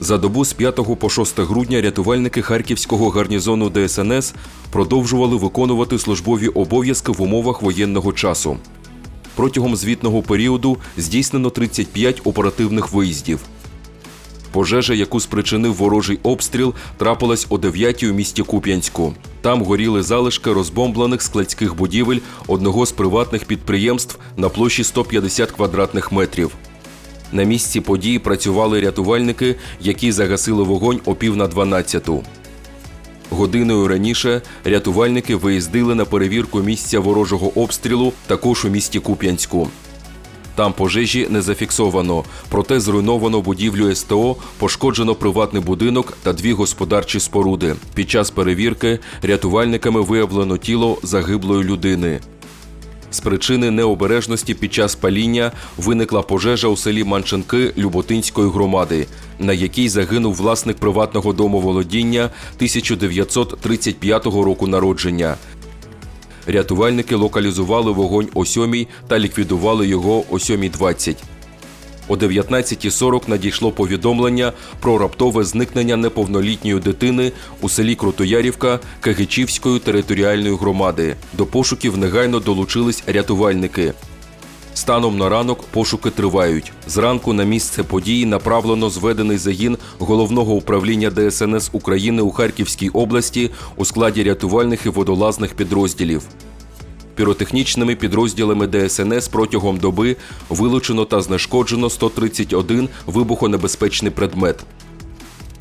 За добу з 5 по 6 грудня рятувальники харківського гарнізону ДСНС продовжували виконувати службові обов'язки в умовах воєнного часу. Протягом звітного періоду здійснено 35 оперативних виїздів. Пожежа, яку спричинив ворожий обстріл, трапилась о 9 у місті Куп'янську. Там горіли залишки розбомблених складських будівель одного з приватних підприємств на площі 150 квадратних метрів. На місці події працювали рятувальники, які загасили вогонь о пів на 12. Годиною раніше рятувальники виїздили на перевірку місця ворожого обстрілу також у місті Куп'янську. Там пожежі не зафіксовано, проте зруйновано будівлю СТО, пошкоджено приватний будинок та дві господарчі споруди. Під час перевірки рятувальниками виявлено тіло загиблої людини. З причини необережності під час паління виникла пожежа у селі Манченки Люботинської громади, на якій загинув власник приватного домоволодіння 1935 року народження. Рятувальники локалізували вогонь о 7 та ліквідували його о 7.20. О 19.40 надійшло повідомлення про раптове зникнення неповнолітньої дитини у селі Крутоярівка Кагичівської територіальної громади. До пошуків негайно долучились рятувальники. Станом на ранок пошуки тривають. Зранку на місце події направлено зведений загін головного управління ДСНС України у Харківській області у складі рятувальних і водолазних підрозділів. Піротехнічними підрозділами ДСНС протягом доби вилучено та знешкоджено 131 вибухонебезпечний предмет.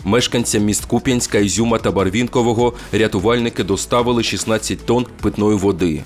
Мешканцям міст Куп'янська, Ізюма та Барвінкового рятувальники доставили 16 тонн питної води.